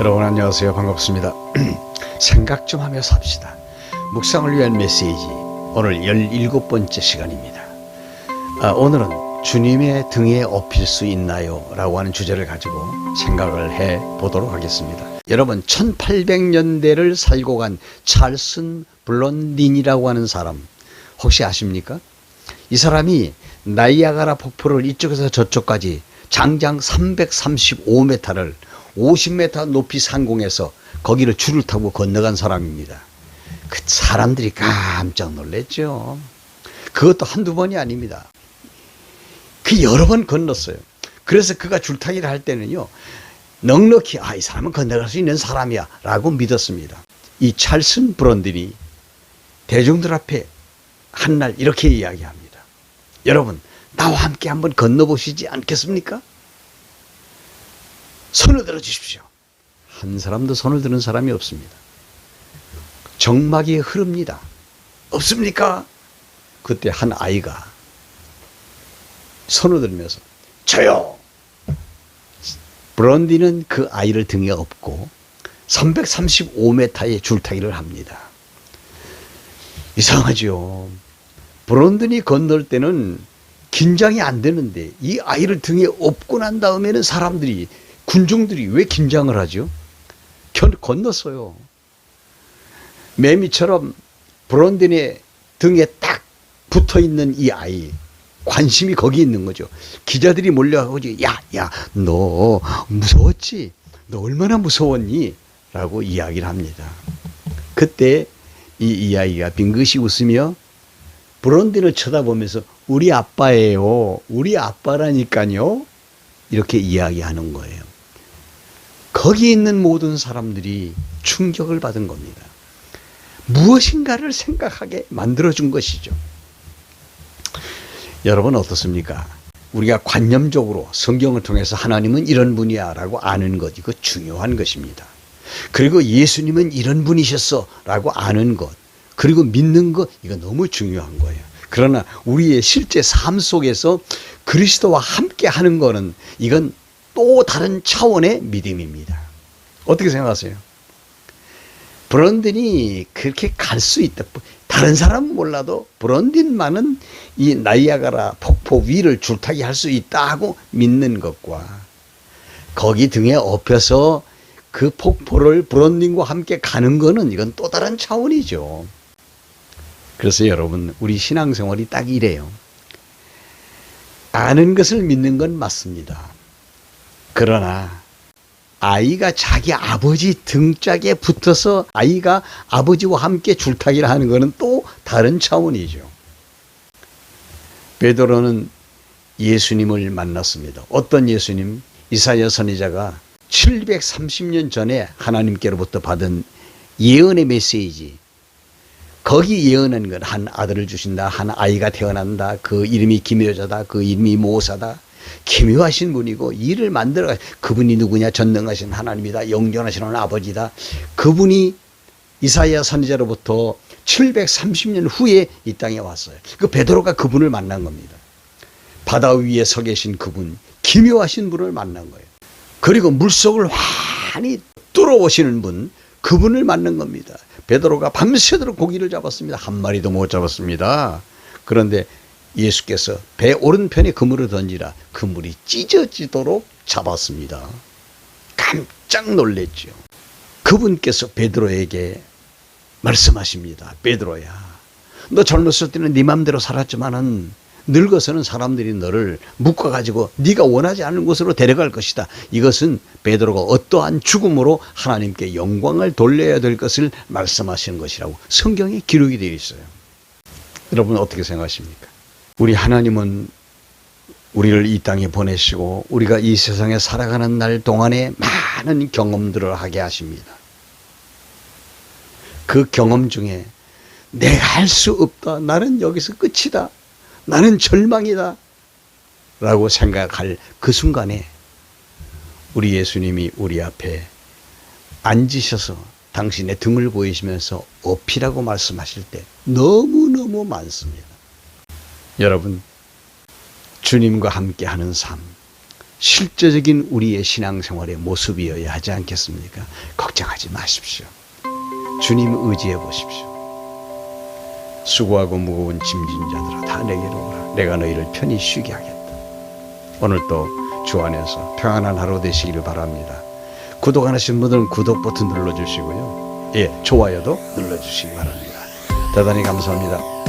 여러분 안녕하세요. 반갑습니다. 생각 좀 하며 삽시다. 묵상을 위한 메시지 오늘 17번째 시간입니다. 아, 오늘은 주님의 등에 업힐 수 있나요? 라고 하는 주제를 가지고 생각을 해 보도록 하겠습니다. 여러분 1800년대를 살고 간 찰슨 블론딘이라고 하는 사람 혹시 아십니까? 이 사람이 나이아가라 폭포를 이쪽에서 저쪽까지 장장 335m를 50m 높이 상공에서 거기를 줄을 타고 건너간 사람입니다. 그 사람들이 깜짝 놀랐죠. 그것도 한두 번이 아닙니다. 그 여러 번 건넜어요. 그래서 그가 줄타기를 할 때는요, 넉넉히, 아, 이 사람은 건너갈 수 있는 사람이야. 라고 믿었습니다. 이 찰슨 브런든이 대중들 앞에 한 날 이렇게 이야기합니다. 여러분, 나와 함께 한번 건너보시지 않겠습니까? 손을 들어 주십시오. 한 사람도 손을 드는 사람이 없습니다. 정막이 흐릅니다. 없습니까? 그때 한 아이가 손을 들면서 저요. 브런디는 그 아이를 등에 업고 335m의 줄타기를 합니다. 이상하죠. 브런든이 건널 때는 긴장이 안 되는데 이 아이를 등에 업고 난 다음에는 사람들이 군중들이 왜 긴장을 하죠? 견, 건넜어요. 매미처럼 브런든의 등에 딱 붙어 있는 이 아이. 관심이 거기 있는 거죠. 기자들이 몰려가고, 야, 야, 너 무서웠지? 너 얼마나 무서웠니? 라고 이야기를 합니다. 그때 이 이야기가 빙긋이 웃으며 브론딘을 쳐다보면서 우리 아빠예요. 우리 아빠라니까요. 이렇게 이야기하는 거예요. 거기 있는 모든 사람들이 충격을 받은 겁니다. 무엇인가를 생각하게 만들어준 것이죠. 여러분 어떻습니까? 우리가 관념적으로 성경을 통해서 하나님은 이런 분이야 라고 아는 것, 이거 중요한 것입니다. 그리고 예수님은 이런 분이셨어 라고 아는 것, 그리고 믿는 것, 이거 너무 중요한 거예요. 그러나 우리의 실제 삶 속에서 그리스도와 함께 하는 거는 이건 또 다른 차원의 믿음입니다. 어떻게 생각하세요? 브런딘이 그렇게 갈 수 있다. 다른 사람은 몰라도 브런딘만은 이 나이아가라 폭포 위를 줄타기 할 수 있다 하고 믿는 것과 거기 등에 업혀서 그 폭포를 브런딘과 함께 가는 거는 이건 또 다른 차원이죠. 그래서 여러분, 우리 신앙생활이 딱 이래요. 아는 것을 믿는 건 맞습니다. 그러나 아이가 자기 아버지 등짝에 붙어서 아이가 아버지와 함께 줄타기를 하는 것은 또 다른 차원이죠. 베드로는 예수님을 만났습니다. 어떤 예수님? 이사야 선지자가 730년 전에 하나님께로부터 받은 예언의 메시지. 거기 예언한 건 한 아들을 주신다, 한 아이가 태어난다, 그 이름이 김여자다, 그 이름이 모사다. 기묘하신 분이고 일을 만들어 그분이 누구냐 전능하신 하나님이다 영존하신 아버지다 그분이 이사야 선지자로부터 730년 후에 이 땅에 왔어요. 그 베드로가 그분을 만난 겁니다. 바다 위에 서 계신 그분 기묘하신 분을 만난 거예요. 그리고 물속을 환히 뚫어오시는 분 그분을 만난 겁니다. 베드로가 밤새도록 고기를 잡았습니다. 한 마리도 못 잡았습니다. 그런데 예수께서 배 오른편에 그물을 던지라 그물이 찢어지도록 잡았습니다. 깜짝 놀랬죠. 그분께서 베드로에게 말씀하십니다. 베드로야, 너 젊었을 때는 네 맘대로 살았지만은 늙어서는 사람들이 너를 묶어 가지고 네가 원하지 않은 곳으로 데려갈 것이다. 이것은 베드로가 어떠한 죽음으로 하나님께 영광을 돌려야 될 것을 말씀하시는 것이라고 성경에 기록이 되어 있어요. 여러분 어떻게 생각하십니까? 우리 하나님은 우리를 이 땅에 보내시고 우리가 이 세상에 살아가는 날 동안에 많은 경험들을 하게 하십니다. 그 경험 중에 내가 할 수 없다. 나는 여기서 끝이다. 나는 절망이다. 라고 생각할 그 순간에 우리 예수님이 우리 앞에 앉으셔서 당신의 등을 보이시면서 업이라고 말씀하실 때 너무너무 많습니다. 여러분, 주님과 함께 하는 삶, 실제적인 우리의 신앙생활의 모습이어야 하지 않겠습니까? 걱정하지 마십시오. 주님 의지해 보십시오. 수고하고 무거운 짐진 자들아 다 내게로 오라. 내가 너희를 편히 쉬게 하겠다. 오늘도 주 안에서 평안한 하루 되시기를 바랍니다. 구독 안 하신 분들은 구독 버튼 눌러주시고요. 예, 좋아요도 눌러주시기 바랍니다. 대단히 감사합니다.